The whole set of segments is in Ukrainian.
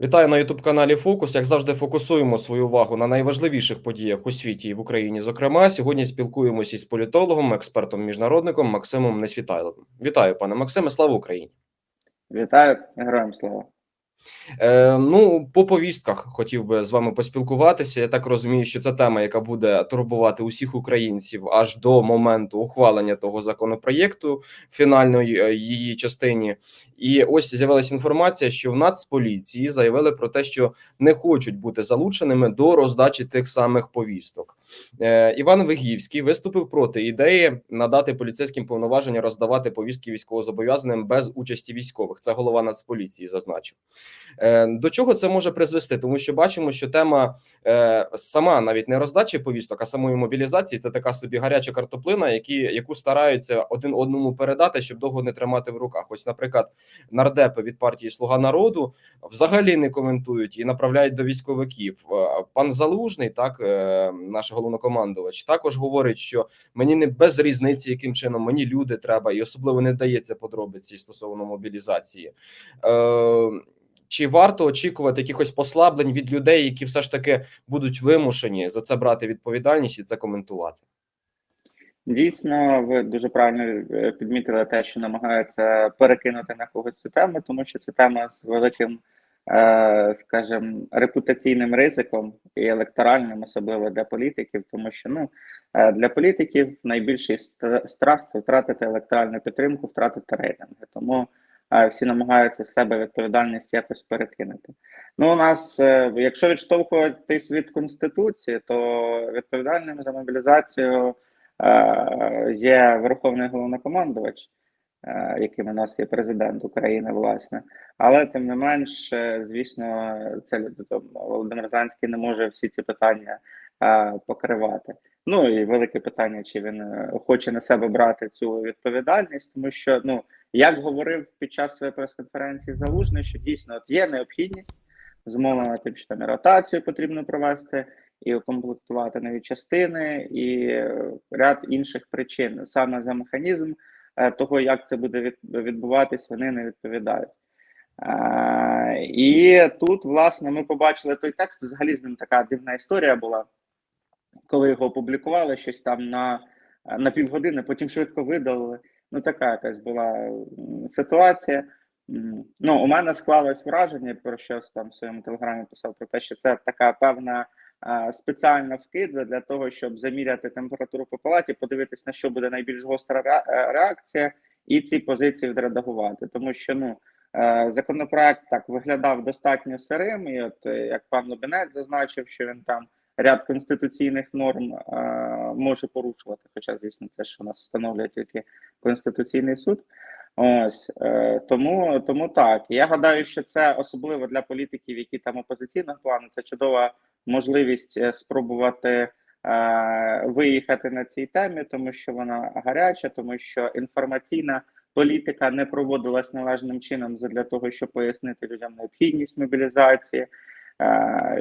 Вітаю на youtube каналі Фокус. Як завжди, фокусуємо свою увагу на найважливіших подіях у світі і в Україні. Зокрема, сьогодні спілкуємося із політологом, експертом, міжнародником Максимом Несвітайловим. Вітаю, пане Максиме. Слава Україні! Вітаю, героям слава. Е, ну, по повістках хотів би з вами поспілкуватися. Я так розумію, що це тема, яка буде турбувати усіх українців аж до моменту ухвалення того законопроєкту фінальної е, її частині. І ось з'явилася інформація, що в Нацполіції заявили про те, що не хочуть бути залученими до роздачі тих самих повісток. Е, Іван Вигівський виступив проти ідеї надати поліцейським повноваження роздавати повістки військовозобов'язаним без участі військових. Це голова Нацполіції зазначив. Е, До чого це може призвести? Тому що бачимо, що тема е, сама навіть не роздачі повісток, а самої мобілізації це така собі гаряча картоплина, які яку стараються один одному передати, щоб довго не тримати в руках. Ось, наприклад, нардепи від партії Слуга народу взагалі не коментують і направляють до військовиків. Е, Пан Залужний, так наш головнокомандувач, також говорить, що мені не без різниці, яким чином мені люди треба, і особливо не дається подробиці стосовно мобілізації. Е, чи варто очікувати якихось послаблень від людей, які все ж таки будуть вимушені за це брати відповідальність і це коментувати? Дійсно, ви дуже правильно е, підмітили те, що намагаються перекинути на когось цю тему, тому що це тема з великим, е, скажімо, репутаційним ризиком і електоральним, особливо для політиків, тому що ну е, для політиків найбільший страх це втратити електоральну підтримку, втратити рейтинги. Тому всі намагаються себе відповідальність якось перекинути. Ну, у нас, е, якщо відштовхуватись від конституції, то відповідальним за мобілізацію е, є верховний головнокомандувач, е, яким у нас є президент України, власне. Але тим не менш, звісно, це Володимир Зеленський не може всі ці питання покривати. Ну і велике питання, чи він хоче на себе брати цю відповідальність, тому що ну як говорив під час своєї прес-конференції Залужний, що дійсно от є необхідність зумовлена тим, що там ротацію потрібно провести, і укомплектувати нові частини, і ряд інших причин саме за механізм е, того, як це буде відбуватись, вони не відповідають. Е, і тут, власне, ми побачили той текст. Взагалі з ним така дивна історія була, коли його опублікували щось там на на півгодини, потім швидко видалили. Ну, така якась була ситуація. Ну, у мене склалось враження, про що там в своєму телеграмі писав про те, що це така певна а, спеціальна вкидза для того, щоб заміряти температуру по палаті, подивитись, на що буде найбільш гостра е, реакція, і ці позиції відредагувати. Тому що ну е, законопроект так виглядав достатньо сирим, і от е, як пан Лобінець зазначив, що він там ряд конституційних норм е, може порушувати. Хоча, звісно, це що нас встановлює тільки Конституційний суд. Ось е, тому тому так. Я гадаю, що це особливо для політиків, які там опозиційного плану, це чудова можливість е, спробувати е, виїхати на цій темі, тому що вона гаряча, тому що інформаційна. Політика не проводилась належним чином для того, щоб пояснити людям необхідність мобілізації,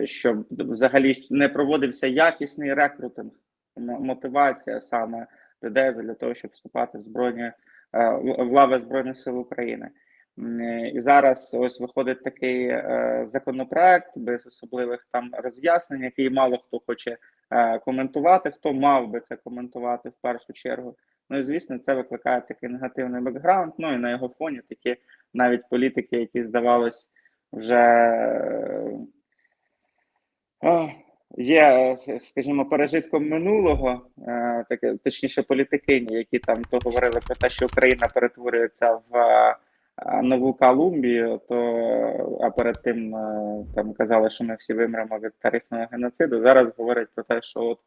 щоб взагалі не проводився якісний рекрутинг, мотивація саме людей для того, щоб вступати в збройні е, в лави збройних сил України. І зараз ось виходить такий е, законопроект без особливих там роз'яснень, який мало хто хоче коментувати, хто мав би це коментувати в першу чергу. Ну і звісно, це викликає такий негативний бекграунд. Ну і на його фоні такі навіть політики, які здавалось вже є, скажімо, пережитком минулого, е, таке точніше, політикині, які там то говорили про те, що Україна перетворюється в е, нову Колумбію, то а перед тим е, там казали, що ми всі вимремо від тарифного геноциду. Зараз говорять про те, що от.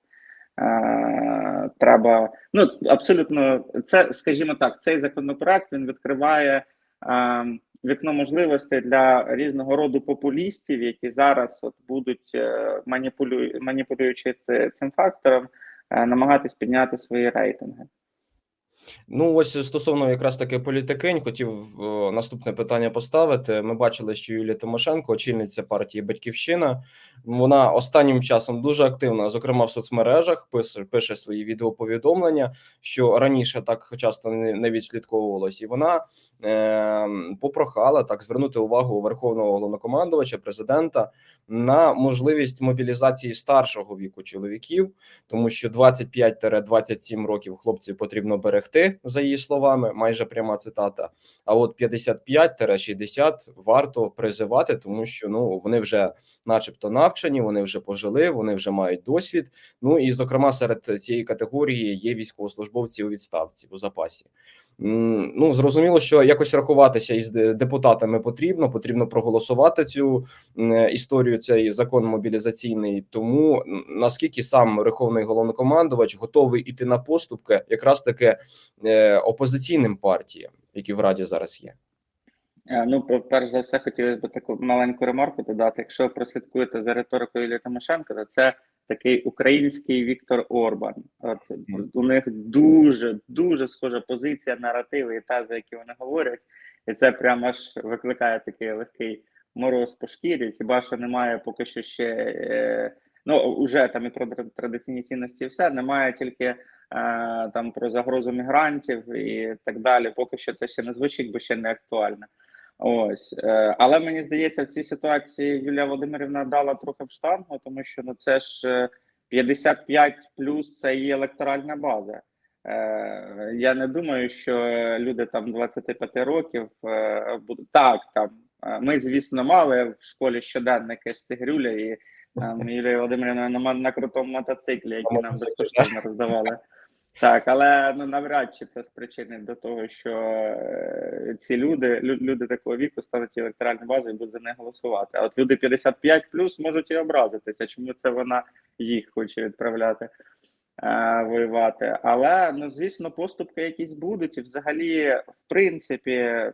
Треба ну абсолютно це, скажімо так, цей законопроект він відкриває вікно можливостей для різного роду популістів, які зараз от будуть е, маніпулю... маніпулюючи цим фактором, е, намагатись підняти свої рейтинги. Ну, ось стосовно якраз таки політикинь, хотів е, наступне питання поставити. Ми бачили, що Юлія Тимошенко, очільниця партії Батьківщина, вона останнім часом дуже активна, зокрема в соцмережах, пише, пише свої відеоповідомлення, що раніше так часто не, не відслідковувалось, і вона е, попрохала так звернути увагу Верховного головнокомандувача, президента на можливість мобілізації старшого віку чоловіків, тому що 25-27 років хлопців потрібно берегти, за її словами, майже пряма цитата. А от 55-60 варто призивати, тому що ну вони вже, начебто, навчені, вони вже пожили, вони вже мають досвід. Ну і зокрема, серед цієї категорії є військовослужбовці у відставці у запасі. Ну зрозуміло, що якось рахуватися із депутатами потрібно. Потрібно проголосувати цю історію. Цей закон мобілізаційний. Тому наскільки сам Верховний головнокомандувач готовий іти на поступки, якраз таки е, опозиційним партіям, які в раді зараз є. Е, Ну, пер- перш за все, хотілося б таку маленьку ремарку додати. Якщо ви прослідкуєте за риторикою Юлії Тимошенко, то це такий український Віктор Орбан. От у них дуже дуже схожа позиція, наративи і тези, які вони говорять, і це прямо аж викликає такий легкий мороз по шкірі. Хіба що немає поки що ще е, ну вже там і про традиційні цінності, і все немає тільки е, там про загрозу мігрантів і так далі. Поки що це ще не звучить, бо ще не актуально. Ось, е, але мені здається, в цій ситуації Юлія Володимирівна дала трохи в штангу, тому що ну це ж е, 55 плюс це її електоральна база. Е, Я не думаю, що люди там 25 років е, будуть так. Там е, ми, звісно, мали в школі щоденники з Тигрюля і там Юлія Володимирівна на, на крутому мотоциклі, які нам безкоштовно роздавали. Так, але ну навряд чи це спричинить до того, що е, ці люди, лю- люди такого віку стануть електоральною базою і будуть за неї голосувати. А от люди 55 плюс можуть і образитися, чому це вона їх хоче відправляти е, воювати. Але ну звісно, поступки якісь будуть. І взагалі, в принципі, е,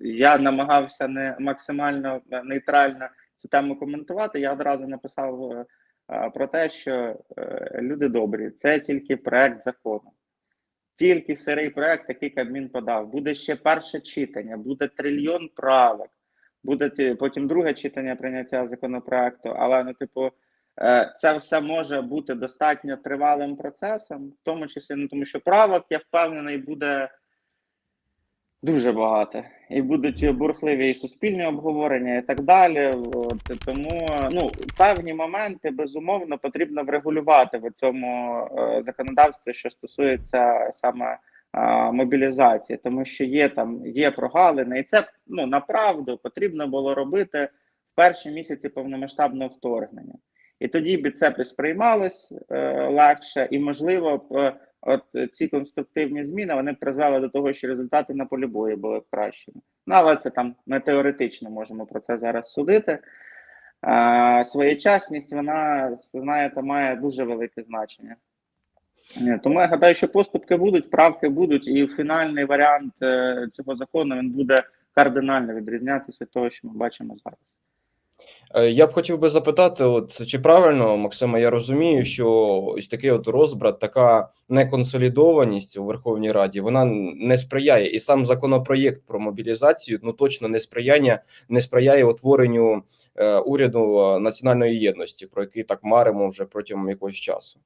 я намагався не максимально е, нейтрально цю тему коментувати. Я одразу написав. е, про те, що е, люди добрі, це тільки проект закону. Тільки сирий проект, який Кабмін подав. Буде ще перше читання, буде трильйон правок, буде потім друге читання прийняття законопроекту. Але ну, типу, е, це все може бути достатньо тривалим процесом, в тому числі, ну тому що правок, я впевнений, буде дуже багато. І будуть бурхливі і суспільні обговорення, і так далі. От, тому ну певні моменти безумовно потрібно врегулювати в цьому е, законодавстві, що стосується саме е, мобілізації, тому що є там є прогалини, і це ну направду потрібно було робити в перші місяці повномасштабного вторгнення. І тоді би це б сприймалось е, легше, і можливо б от ці конструктивні зміни вони призвели до того, що результати на полі бою були кращими. Ну але це там ми теоретично можемо про це зараз судити. А, своєчасність, вона знаєте, має дуже велике значення. Е, Тому я гадаю, що поступки будуть, правки будуть, і фінальний варіант е, цього закону він буде кардинально відрізнятися від того, що ми бачимо зараз. Е, Я б хотів би запитати, от чи правильно, Максима, я розумію, що ось такий от розбрат, така неконсолідованість у Верховній Раді, вона не сприяє, і сам законопроєкт про мобілізацію ну точно не сприяння, не сприяє утворенню е, уряду е, національної єдності, про який так маримо вже протягом якогось часу.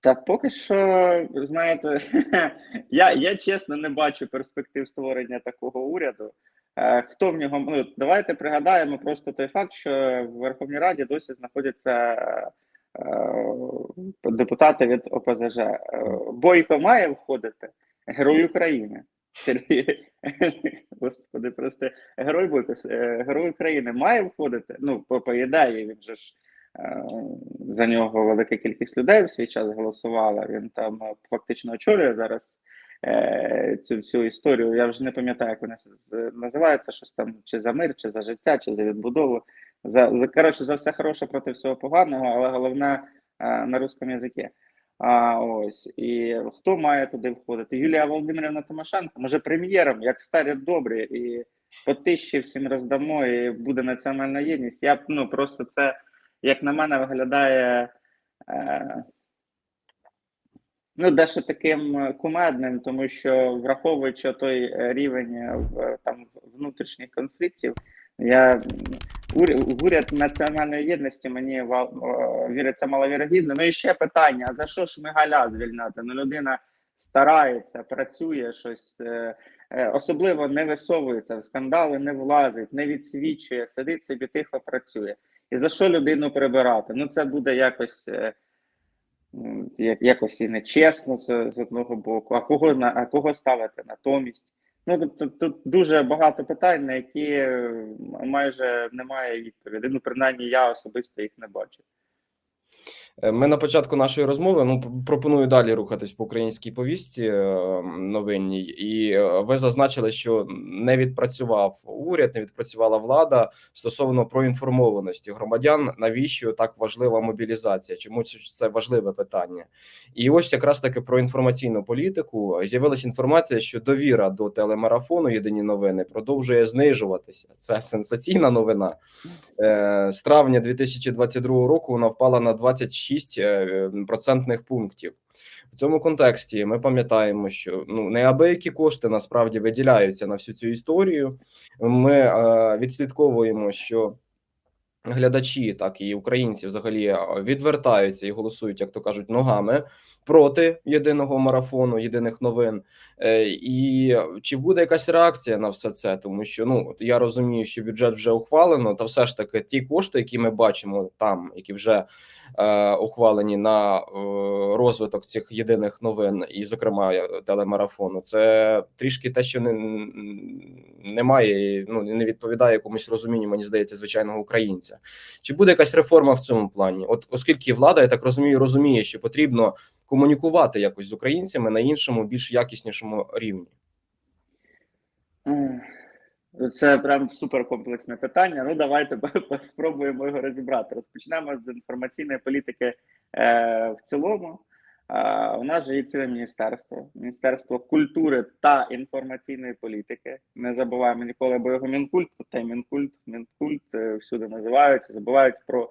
Та поки що, знаєте, я, я чесно не бачу перспектив створення такого уряду. Е, Хто в нього ну, давайте пригадаємо просто той факт, що в Верховній Раді досі знаходяться е, депутати від ОПЗЖ. Е, Бойко має входити, герой України. Господи, прости, герой Бойко, е, герой України має входити. Ну, по, ідеї, він же ж е, за нього велика кількість людей в свій час голосувала. Він там е, фактично очолює зараз е, цю всю історію. Я вже не пам'ятаю, як вони з- називаються, щось там чи за мир, чи за життя, чи за відбудову. За, за коротше, за все хороше проти всього поганого, але головне е, на русском язикі. А ось і хто має туди входити? Юлія Володимирівна Тимошенко, може прем'єром, як старі добрі, і по тисячі всім роздамо, і буде національна єдність. Я ну просто це, як на мене, виглядає. Е, ну, дещо таким е, кумедним, тому що враховуючи той е, рівень е, там внутрішніх конфліктів, я уряд, національної єдності мені віриться маловірогідно. Ну і ще питання: за що ж Мигаля звільняти? Ну людина старається, працює щось. Особливо не висовується в скандали, не влазить, не відсвічує, сидить собі тихо працює. І за що людину прибирати? Ну це буде якось якось і нечесно з, з одного боку. А кого на а кого ставити натомість? Ну тобто тут дуже багато питань, на які майже немає відповіді. Ну, принаймні, я особисто їх не бачу. Е, Ми на початку нашої розмови ну пропоную далі рухатись по українській повістці е, новинній, і е, ви зазначили, що не відпрацював уряд, не відпрацювала влада стосовно проінформованості громадян. Навіщо так важлива мобілізація? Чому це- важливе питання? І ось якраз таки про інформаційну політику з'явилася інформація, що довіра до телемарафону Єдині новини продовжує знижуватися. Це сенсаційна новина. З травня 2022 року вона впала на 26 е, процентних пунктів. В цьому контексті ми пам'ятаємо, що ну неабиякі кошти насправді виділяються на всю цю історію. Ми е, відслідковуємо, що глядачі, так і українці взагалі відвертаються і голосують, як то кажуть, ногами проти єдиного марафону, єдиних новин. Е, І чи буде якась реакція на все це? Тому що ну я розумію, що бюджет вже ухвалено, та все ж таки ті кошти, які ми бачимо там, які вже е, ухвалені на е, розвиток цих єдиних новин, і, зокрема, е, телемарафону, це трішки те, що не, немає, ну не відповідає якомусь розумінню, мені здається, звичайного українця. Чи буде якась реформа в цьому плані? От оскільки влада, я так розумію, розуміє, що потрібно комунікувати якось з українцями на іншому, більш якіснішому рівні. Це прям суперкомплексне питання. Ну, давайте спробуємо його розібрати. Розпочнемо з інформаційної політики е, в цілому. У нас же є ціле міністерство, міністерство культури та інформаційної політики. Не забуваємо ніколи, бо його мінкульт, та й мінкульт, мінкульт е, всюди називають, забувають про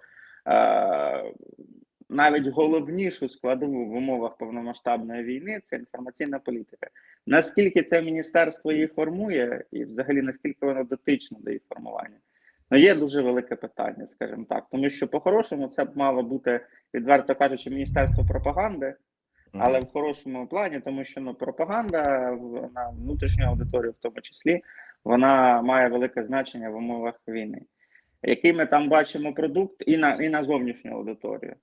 навіть головнішу складову в умовах повномасштабної війни це інформаційна політика. Наскільки це міністерство її формує, і взагалі наскільки воно дотично до її формування? Ну, є дуже велике питання, скажімо так, тому що по-хорошому це б мало бути, відверто кажучи, міністерство пропаганди, але в хорошому плані, тому що ну пропаганда на внутрішню аудиторію, в тому числі, вона має велике значення в умовах війни. Який ми там бачимо продукт, і на і на зовнішню аудиторію.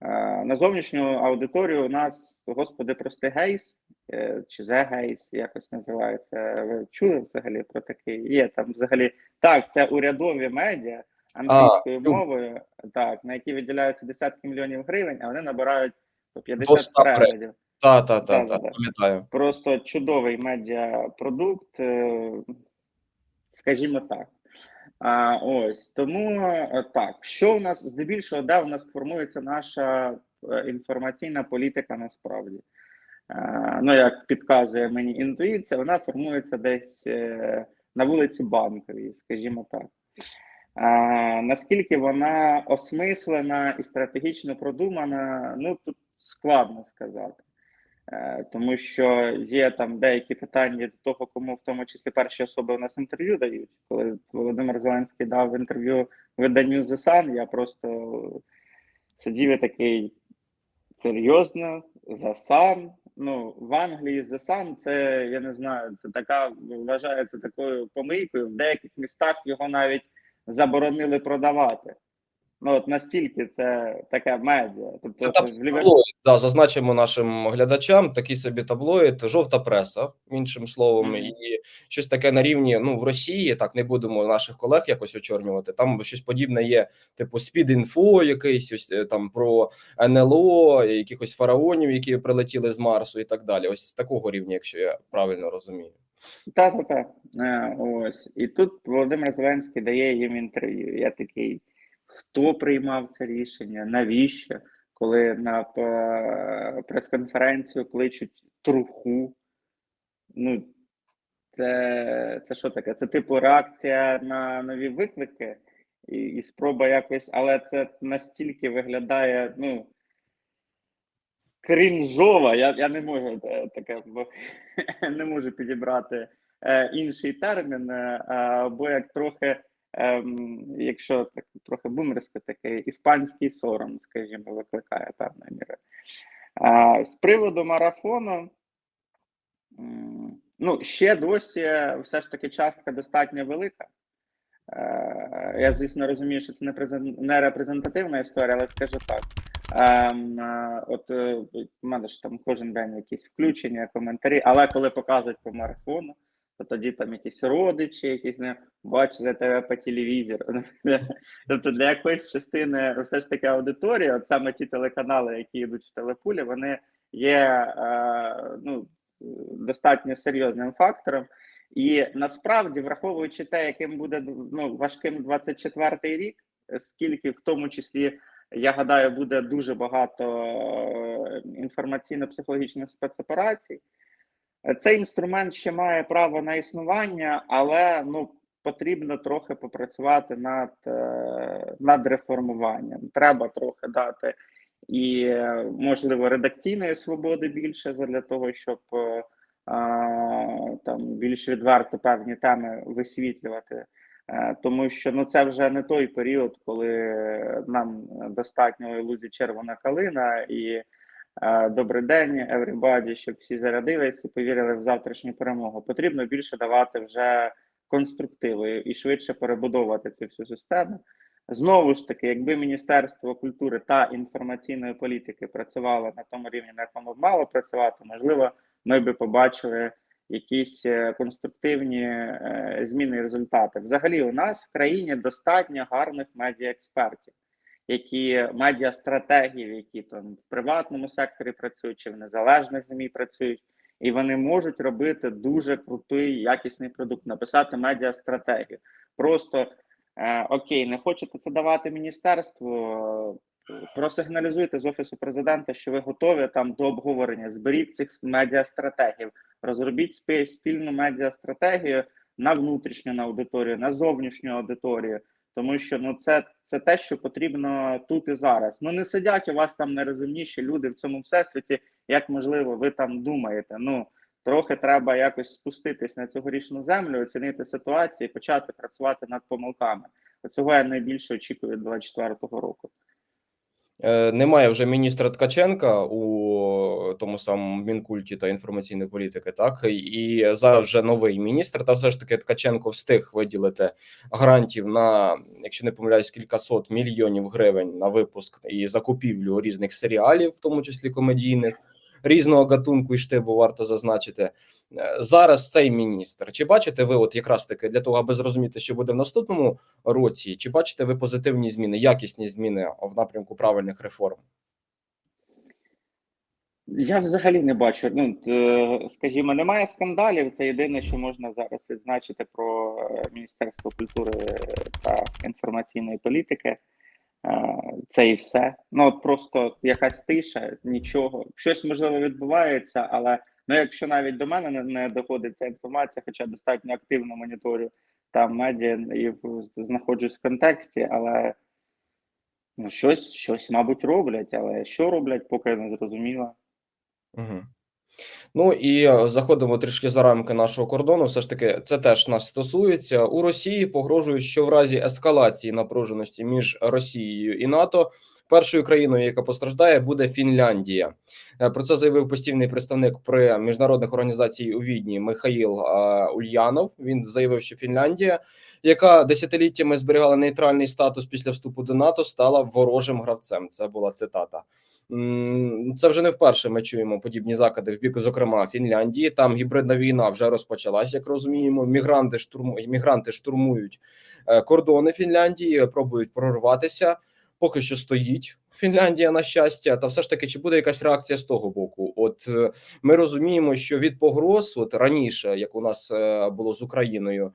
Е, На зовнішню аудиторію у нас, господи, прости, гейс е, чи зе гейс, якось називається. Ви чули взагалі про такий? Є там взагалі так, це урядові медіа англійською чув. мовою, так, на які виділяються десятки мільйонів гривень, а вони набирають по 50 ста переглядів. Та, та, та, та, пам'ятаю. Просто чудовий медіапродукт, е, скажімо так. А, ось тому е, так, що у нас здебільшого, де у нас формується наша е, інформаційна політика насправді? Е, ну, як підказує мені інтуїція, вона формується десь на вулиці Банковій, скажімо так. А, наскільки вона осмислена і стратегічно продумана, ну тут складно сказати. Е, Тому що є там деякі питання до того, кому в тому числі перші особи у нас інтерв'ю дають. Коли Володимир Зеленський дав інтерв'ю виданню The Sun, я просто сидів і такий серйозно, The Sun. Ну, в Англії The Sun це, я не знаю, це така вважається такою помийкою. В деяких містах його навіть заборонили продавати. Ну, от настільки це таке медіа. Тобто Це таблоїд, да, зазначимо нашим глядачам, такий собі таблоїд, жовта преса, іншим словом, Мгм. і щось таке на рівні. Ну в Росії так не будемо наших колег якось очорнювати. Там щось подібне є, типу спід-інфо, якийсь ось е, там про НЛО, якихось фараонів, які прилетіли з Марсу, і так далі. Ось такого рівня, якщо я правильно розумію. Так, так, так. Е, Ось. І тут Володимир Зеленський дає їм інтерв'ю. Я такий, хто приймав це рішення? Навіщо? Коли на прес-конференцію кличуть труху. Ну, це, це що таке? Це типу реакція на нові виклики і, і спроба якось, але це настільки виглядає, ну. крінжова. Я, я не можу е, таке, бо не можу підібрати е, інший термін, е, е, бо як трохи, ем, якщо так трохи бумерсько, такий іспанський сором, скажімо, викликає певною мірою. Е, з приводу марафону, ну, ще досі все ж таки частка достатньо велика. Е, Я, звісно, розумію, що це не презен- не репрезентативна історія, але скажу так. Ем, е, от е, в мене ж там кожен день якісь включення, коментарі, але коли показують по марафону, то тоді там якісь родичі, якісь не бачили тебе по телевізору. Тобто для якоїсь частини все ж таки аудиторія, от саме ті телеканали, які йдуть в телефулі, вони є е, ну, достатньо серйозним фактором. І насправді, враховуючи те, яким буде ну, важким 24-й рік, скільки в тому числі, я гадаю, буде дуже багато е, інформаційно-психологічних спецоперацій. Цей інструмент ще має право на існування, але ну, потрібно трохи попрацювати над, е, над реформуванням. Треба трохи дати і, е, можливо, редакційної свободи більше для того, щоб е, там більш відверто певні теми висвітлювати. Тому що ну це вже не той період, коли нам достатньо ілузі червона калина і добрий день, everybody, щоб всі зарядились і повірили в завтрашню перемогу. Потрібно більше давати вже конструктиву і швидше перебудовувати цю всю систему. Знову ж таки, якби Міністерство культури та інформаційної політики працювало на тому рівні, на якому мало працювати, можливо, ми би побачили якісь е, конструктивні е, зміни і результати. Взагалі, у нас в країні достатньо гарних медіаекспертів, які медіастратегів, які там в приватному секторі працюють чи в незалежних ЗМІ працюють, і вони можуть робити дуже крутий якісний продукт, написати медіастратегію. Просто е, окей, не хочете це давати міністерству. е, Просигналізуйте з офісу президента, що ви готові там до обговорення. Зберіть цих медіастратегів, розробіть спі- спільну медіастратегію на внутрішню на аудиторію, на зовнішню аудиторію. Тому що ну це, це те, що потрібно тут і зараз. Ну не сидять у вас там найрозумніші люди в цьому всесвіті, як можливо, ви там думаєте. Ну трохи треба якось спуститись на цьогорічну землю, оцінити ситуацію і почати працювати над помилками. Цього я найбільше очікую від 24-го року. Е, Немає вже міністра Ткаченка у тому самому мінкульті та інформаційної політики, так і зараз вже новий міністр. Та все ж таки Ткаченко встиг виділити грантів на, якщо не помиляюсь, кількасот мільйонів гривень на випуск і закупівлю різних серіалів, в тому числі комедійних. Різного гатунку і штибу варто зазначити Е, зараз. Цей міністр. Чи бачите ви, от якраз таки для того, аби зрозуміти, що буде в наступному році, чи бачите ви позитивні зміни, якісні зміни в напрямку правильних реформ? Я взагалі не бачу. Ну е, скажімо, немає скандалів. Це єдине, що можна зараз відзначити про е, Міністерство культури та інформаційної політики. Е, Це і все. Ну от просто якась тиша, нічого. Щось можливо відбувається, але ну, якщо навіть до мене не, не доходить ця інформація, хоча достатньо активно моніторю там медіа і знаходжусь в контексті, але ну щось, щось, мабуть, роблять. Але що роблять, поки не зрозуміло. Угу. Ну і е, заходимо трішки за рамки нашого кордону. Все ж таки, це теж нас стосується. У Росії погрожують, що в разі ескалації напруженості між Росією і НАТО першою країною, яка постраждає, буде Фінляндія. Е, Про це заявив постійний представник при міжнародних організацій у Відні Михаїл е, Ульянов. Він заявив, що Фінляндія, яка десятиліттями зберігала нейтральний статус після вступу до НАТО, стала ворожим гравцем. Це була цитата. Це вже не вперше. Ми чуємо подібні закиди в бік, зокрема Фінляндії. Там гібридна війна вже розпочалась, як розуміємо. Мігранти штурму мігранти штурмують е, кордони Фінляндії, пробують прорватися. Поки що стоїть Фінляндія на щастя, та все ж таки, чи буде якась реакція з того боку? От е, ми розуміємо, що від погроз, от раніше, як у нас е, було з Україною,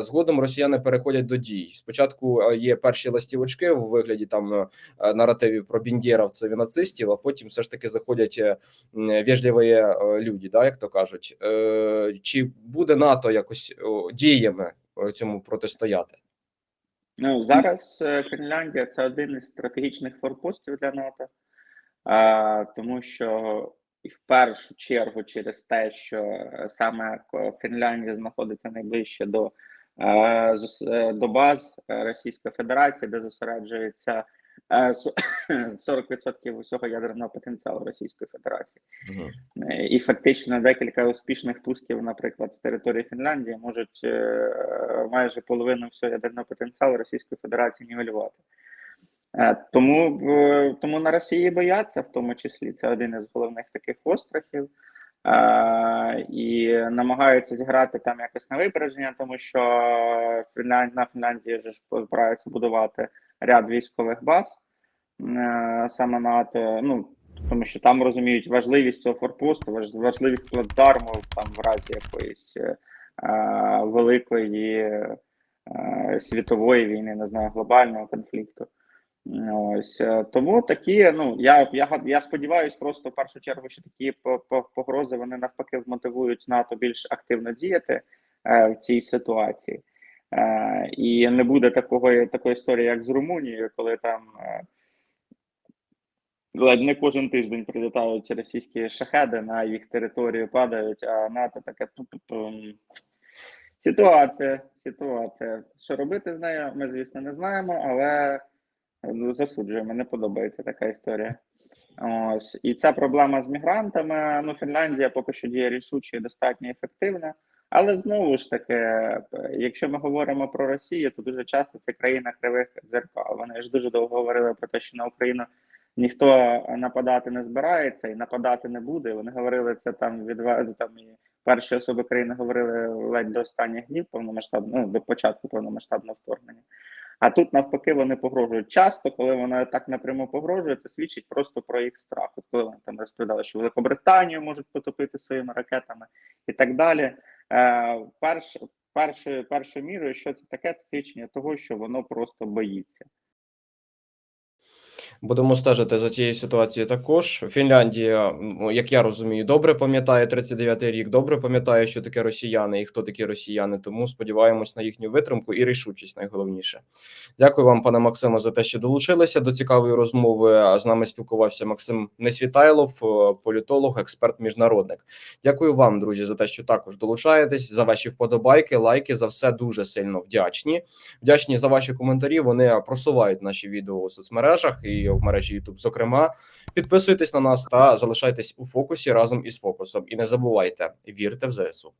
згодом росіяни переходять до дій. Спочатку е, є перші ластівочки у вигляді там е, е, наративів про біндєровців і нацистів, а потім все ж таки заходять е, вежливі е, люди, да, як то кажуть. Е, Чи буде НАТО якось діями е, цьому протистояти? Ну зараз е, Фінляндія це один із стратегічних форпостів для НАТО. е, тому що і в першу чергу через те, що е, саме Фінляндія знаходиться найближче до, е, е, до баз е, Російської Федерації, де зосереджується е, со- 40% усього ядерного потенціалу Російської Федерації. Мгм. Е, І фактично декілька успішних пусків, наприклад, з території Фінляндії можуть е, майже половину всього ядерного потенціалу Російської Федерації нівелювати. Е, Тому, тому на Росії бояться, в тому числі це один із головних таких острахів. Е, і намагаються зіграти там якось на випередження, тому що на Фінляндії вже ж збираються будувати ряд військових баз е, саме НАТО. Ну тому що там розуміють важливість цього форпосту, важ- важливість плацдарму там в разі якоїсь е, е, великої е, світової війни, не знаю, глобального конфлікту. Ось е, тому такі. Ну я я я сподіваюся, просто в першу чергу, що такі по- по- погрози вони навпаки мотивують НАТО більш активно діяти е, в цій ситуації. Е, і не буде такого такої історії, як з Румунією, коли там е, ледь не кожен тиждень прилітають російські шахеди на їх територію, падають, а НАТО таке. Ситуація, ситуація. Що робити з нею, ми, звісно, не знаємо, але засуджуємо, не подобається така історія. Ось і ця проблема з мігрантами. Ну, Фінляндія поки що діє рішуче і достатньо ефективно. Але знову ж таки, якщо ми говоримо про Росію, то дуже часто це країна кривих дзеркал. Вони ж дуже довго говорили про те, що на Україну ніхто нападати не збирається і нападати не буде. Вони говорили це там від там і перші особи країни говорили ледь до останніх днів повномасштабного, ну, до початку повномасштабного вторгнення. А тут навпаки вони погрожують часто, коли вона так напряму погрожує, це свідчить просто про їх страх. От коли вони там розповідали, що Великобританію можуть потопити своїми ракетами і так далі. Е, перш, першою, першою мірою, що це таке, це свідчення того, що воно просто боїться. Будемо стежити за цією ситуацією також. Фінляндія, як я розумію, добре пам'ятає 39-й рік, добре пам'ятає, що таке росіяни і хто такі росіяни. Тому сподіваємось на їхню витримку і рішучість найголовніше. Дякую вам, пане Максиме, за те, що долучилися до цікавої розмови. З нами спілкувався Максим Несвітайлов, політолог, експерт, міжнародник. Дякую вам, друзі, за те, що також долучаєтесь, за ваші вподобайки, лайки. За все дуже сильно вдячні. Вдячні за ваші коментарі. Вони просувають наші відео у соцмережах і в мережі YouTube. Зокрема, підписуйтесь на нас та залишайтесь у фокусі разом із фокусом. І не забувайте, вірте в ЗСУ.